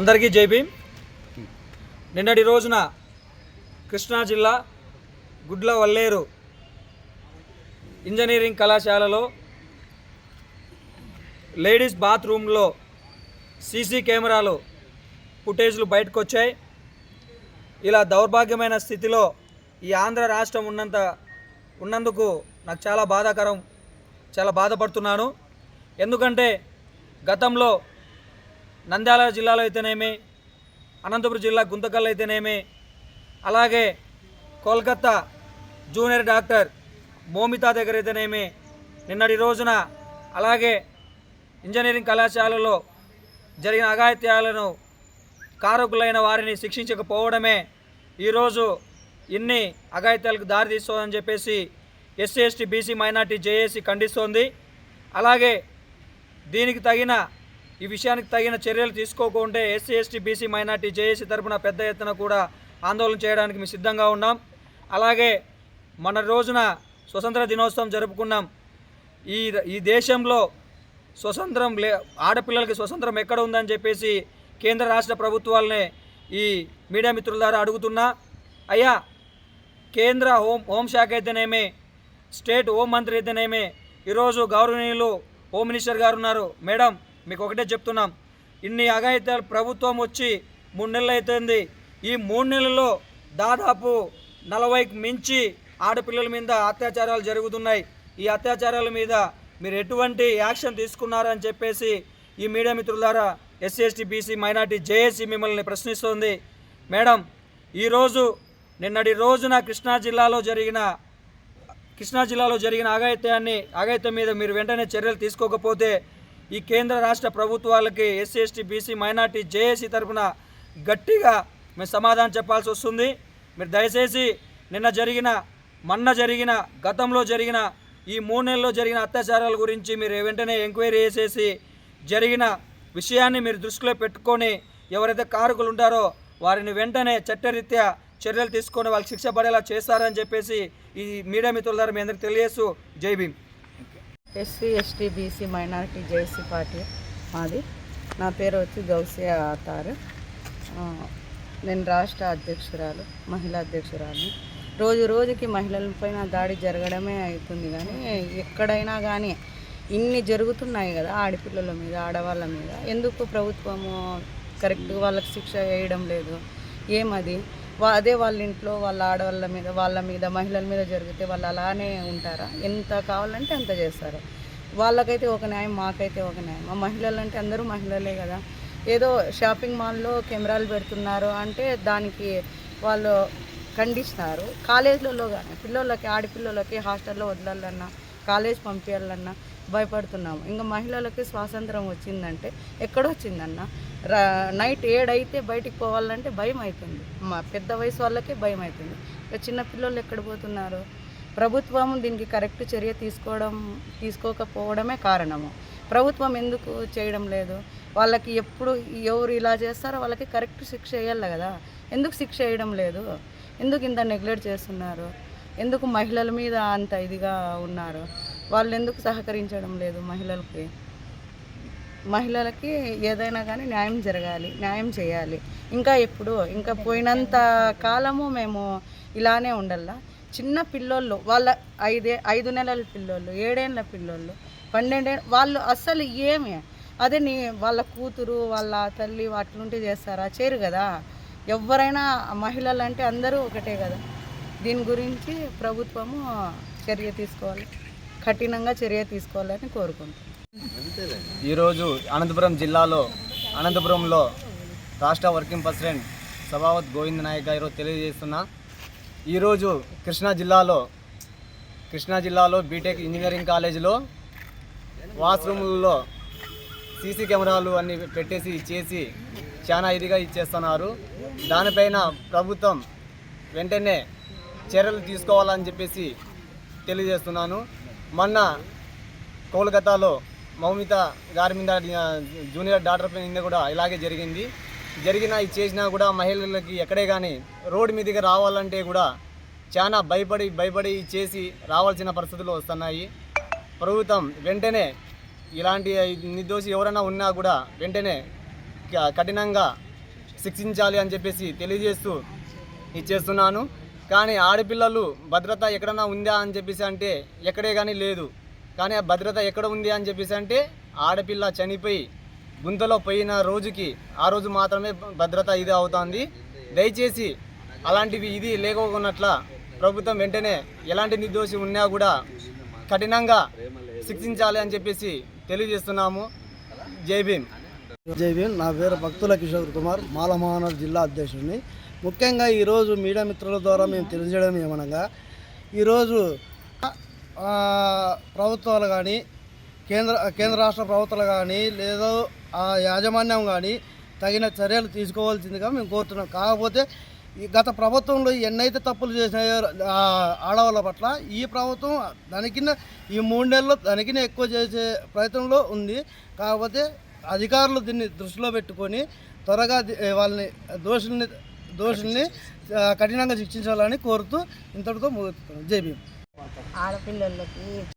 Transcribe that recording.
అందరికీ జై భీమ్. నిన్నటి రోజున కృష్ణా జిల్లా గుడ్ల వల్లేరు ఇంజనీరింగ్ కళాశాలలో లేడీస్ బాత్రూంలో సీసీ కెమెరాలు ఫుటేజ్లు బయటకు వచ్చాయి ఇలా దౌర్భాగ్యమైన స్థితిలో ఈ ఆంధ్ర రాష్ట్రం ఉన్నంత ఉన్నందుకు నాకు చాలా బాధాకరం చాలా బాధపడుతున్నాను. ఎందుకంటే గతంలో నంద్యాల జిల్లాలో అయితేనేమి అనంతపురం జిల్లా గుంతకల్ అయితేనేమి అలాగే కోల్కత్తా జూనియర్ డాక్టర్ మోమితా దగ్గర అయితేనేమి నిన్నటి రోజున అలాగే ఇంజనీరింగ్ కళాశాలలో జరిగిన అఘాయిత్యాలను కారకులైన వారిని శిక్షించకపోవడమే ఈరోజు ఇన్ని అఘాయిత్యాలకు దారితీస్తుందని చెప్పేసి SC ST BC minority JAC ఖండిస్తోంది. అలాగే దీనికి తగిన ఈ విషయానికి తగిన చర్యలు తీసుకోకుంటే SC ST BC minority JAC తరపున పెద్ద ఎత్తున కూడా ఆందోళన చేయడానికి మేము సిద్ధంగా ఉన్నాం. అలాగే మన రోజున స్వతంత్ర దినోత్సవం జరుపుకున్నాం. ఈ ఈ దేశంలో స్వతంత్రం లే ఆడపిల్లలకి స్వతంత్రం ఎక్కడ ఉందని చెప్పేసి కేంద్ర రాష్ట్ర ప్రభుత్వాలనే ఈ మీడియా మిత్రుల ద్వారా అడుగుతున్నా. అయ్యా కేంద్ర హోం హోంశాఖ అయితేనేమే స్టేట్ హోం మంత్రి అయితేనేమే ఈరోజు గౌరవనీయులు హోమ్ మినిస్టర్ గారు ఉన్నారు. మేడం మీకు ఒకటే చెప్తున్నాం. ఇన్ని అఘాయిత్యాలు ప్రభుత్వం వచ్చి మూడు నెలలు అవుతుంది ఈ మూడు నెలల్లో దాదాపు నలభైకి మించి ఆడపిల్లల మీద అత్యాచారాలు జరుగుతున్నాయి. ఈ అత్యాచారాల మీద మీరు ఎటువంటి యాక్షన్ తీసుకున్నారని చెప్పేసి ఈ మీడియా మిత్రుల ద్వారా SC ST BC minority JAC మిమ్మల్ని ప్రశ్నిస్తోంది. మేడం ఈరోజు నిన్నటి రోజున కృష్ణా జిల్లాలో జరిగిన కృష్ణా జిల్లాలో జరిగిన ఆగాయత్యాన్ని ఆగాయత్యం మీద మీరు వెంటనే చర్యలు తీసుకోకపోతే ఈ కేంద్ర రాష్ట్ర ప్రభుత్వాలకి SC ST BC minority JAC తరపున గట్టిగా మేము సమాధానం చెప్పాల్సి వస్తుంది. మీరు దయచేసి నిన్న జరిగిన మొన్న జరిగిన గతంలో జరిగిన ఈ మూడు నెలల్లో జరిగిన అత్యాచారాల గురించి మీరు వెంటనే ఎంక్వైరీ చేసేసి జరిగిన విషయాన్ని మీరు దృష్టిలో పెట్టుకొని ఎవరైతే కారకులు ఉంటారో వారిని వెంటనే చట్టరీత్యా చర్యలు తీసుకొని వాళ్ళకి శిక్ష పడేలా చేస్తారని చెప్పేసి ఈ మీడియా మిత్రుల ద్వారా మీ అందరికి తెలియజేస్తూ Jai Bhim. SC ST BC minority JC party మాది. నా పేరు వచ్చి గౌసియా తారు నేను రాష్ట్ర అధ్యక్షురాలు మహిళా అధ్యక్షురాలు రోజు రోజుకి మహిళలపైన దాడి జరగడమే అవుతుంది కానీ ఎక్కడైనా కానీ ఇన్ని జరుగుతున్నాయి కదా ఆడపిల్లల మీద ఆడవాళ్ళ మీద. ఎందుకు ప్రభుత్వము కరెక్ట్ వాళ్ళకి శిక్ష వేయడం లేదు? ఏమది? అదే వాళ్ళ ఇంట్లో వాళ్ళ ఆడవాళ్ళ మీద వాళ్ళ మీద మహిళల మీద జరిగితే వాళ్ళు అలానే ఉంటారా? ఎంత కావాలంటే అంత చేస్తారు. వాళ్ళకైతే ఒక న్యాయం మాకైతే ఒక న్యాయం. మా మహిళలు అంటే అందరూ మహిళలే కదా. ఏదో షాపింగ్ మాల్లో కెమెరాలు పెడుతున్నారు అంటే దానికి వాళ్ళు ఖండిస్తారు. కాలేజీలలో కానీ పిల్లలకి ఆడపిల్లలకి హాస్టల్లో వదలాలన్నా కాలేజ్ పంపించాలన్నా భయపడుతున్నాము. ఇంకా మహిళలకి స్వాతంత్రం వచ్చిందంటే ఎక్కడొచ్చిందన్న? రా నైట్ ఏడైతే బయటికి పోవాలంటే భయం అవుతుంది మా పెద్ద వయసు వాళ్ళకే భయం అవుతుంది ఇక చిన్న పిల్లలు ఎక్కడ పోతున్నారు? ప్రభుత్వం దీనికి కరెక్ట్ చర్య తీసుకోవడం తీసుకోకపోవడమే కారణము. ప్రభుత్వం ఎందుకు చేయడం లేదు? వాళ్ళకి ఎప్పుడు ఎవరు ఇలా చేస్తారో వాళ్ళకి కరెక్ట్ శిక్ష వేయాలి కదా. ఎందుకు శిక్ష వేయడం లేదు? ఎందుకు ఇంత నెగ్లెక్ట్ చేస్తున్నారు? ఎందుకు మహిళల మీద అంత ఇదిగా ఉన్నారు? వాళ్ళు ఎందుకు సహకరించడం లేదు మహిళలకి? మహిళలకి ఏదైనా కానీ న్యాయం జరగాలి న్యాయం చేయాలి. ఇంకా ఎప్పుడు? ఇంకా పోయినంత కాలము మేము ఇలానే ఉండాలా చిన్న పిల్లోళ్ళు వాళ్ళ ఐదే ఐదు నెలల పిల్లోళ్ళు ఏడేళ్ళ పిల్లోళ్ళు పన్నెండే వాళ్ళు అస్సలు ఏమి? అదే నీ వాళ్ళ కూతురు వాళ్ళ తల్లి అట్లుంటే చేస్తారా? చేరు కదా. ఎవరైనా మహిళలు అంటే అందరూ ఒకటే కదా. దీని గురించి ప్రభుత్వము చర్య తీసుకోవాలి. కఠినంగా చర్య తీసుకోవాలని కోరుకుంటున్నాను ఈరోజు అనంతపురం జిల్లాలో అనంతపురంలో రాష్ట్ర వర్కింగ్ ప్రెసిడెంట్ సభావత్ గోవింద్ నాయక్ గారు తెలియజేస్తున్నా ఈరోజు కృష్ణా జిల్లాలో కృష్ణా జిల్లాలో బీటెక్ ఇంజనీరింగ్ కాలేజీలో వాష్రూముల్లో సీసీ కెమెరాలు అన్ని పెట్టేసి చేసి చాలా ఇదిగా ఇచ్చేస్తున్నారు. దానిపైన ప్రభుత్వం వెంటనే చర్యలు తీసుకోవాలని చెప్పేసి తెలియజేస్తున్నాను. మొన్న కోల్కతాలో మౌమిత గారి మీద జూనియర్ డాక్టర్ మీద కూడా ఇలాగే జరిగింది. జరిగిన ఇది చేసినా కూడా మహిళలకి ఎక్కడే కానీ రోడ్డు మీదకి రావాలంటే కూడా చాలా భయపడి భయపడి చేసి రావాల్సిన పరిస్థితులు వస్తున్నాయి. ప్రభుత్వం వెంటనే ఇలాంటి నిర్దోషి ఎవరైనా ఉన్నా కూడా వెంటనే క- కఠినంగా శిక్షించాలి అని చెప్పేసి తెలియజేస్తూ ఇచ్చేస్తున్నాను. కానీ ఆడపిల్లలు భద్రత ఎక్కడన్నా ఉందా అని చెప్పేసి అంటే ఎక్కడే కానీ లేదు. కానీ ఆ భద్రత ఎక్కడ ఉంది అని చెప్పేసి అంటే ఆడపిల్ల చనిపోయి గుంతలో పోయిన రోజుకి ఆ రోజు మాత్రమే భద్రత ఇది అవుతుంది. దయచేసి అలాంటివి ఇది లేకోకున్నట్ల ప్రభుత్వం వెంటనే ఎలాంటి నిర్దోషి ఉన్నా కూడా కఠినంగా శిక్షించాలి అని చెప్పేసి తెలియజేస్తున్నాము. జై భీమ్. జై భీమ్. నా పేరు భక్తుల కిషోర్ కుమార్. మాలమహానగర్ జిల్లా అధ్యక్షుడిని. ముఖ్యంగా ఈరోజు మీడియా మిత్రుల ద్వారా మేము తెలియజేయడం ఏమనగా ఈరోజు ప్రభుత్వాలు కానీ కేంద్ర కేంద్ర రాష్ట్ర ప్రభుత్వాలు కానీ లేదా ఆ యాజమాన్యం కానీ తగిన చర్యలు తీసుకోవాల్సిందిగా మేము కోరుతున్నాం. కాకపోతే ఈ గత ప్రభుత్వంలో ఎన్నైతే తప్పులు చేసినాయో ఆడవాళ్ళ పట్ల ఈ ప్రభుత్వం దానికిన్న ఈ మూడు నెలల్లో దానికిన ఎక్కువ చేసే ప్రయత్నంలో ఉంది. కాకపోతే అధికారులు దీన్ని దృష్టిలో పెట్టుకొని త్వరగా వాళ్ళని దోషుల్ని దోషుల్ని కఠినంగా శిక్షించాలని కోరుతూ ఇంతటితో ముగిస్తున్నాం. జై భీమ్. ఆడపిల్లలకి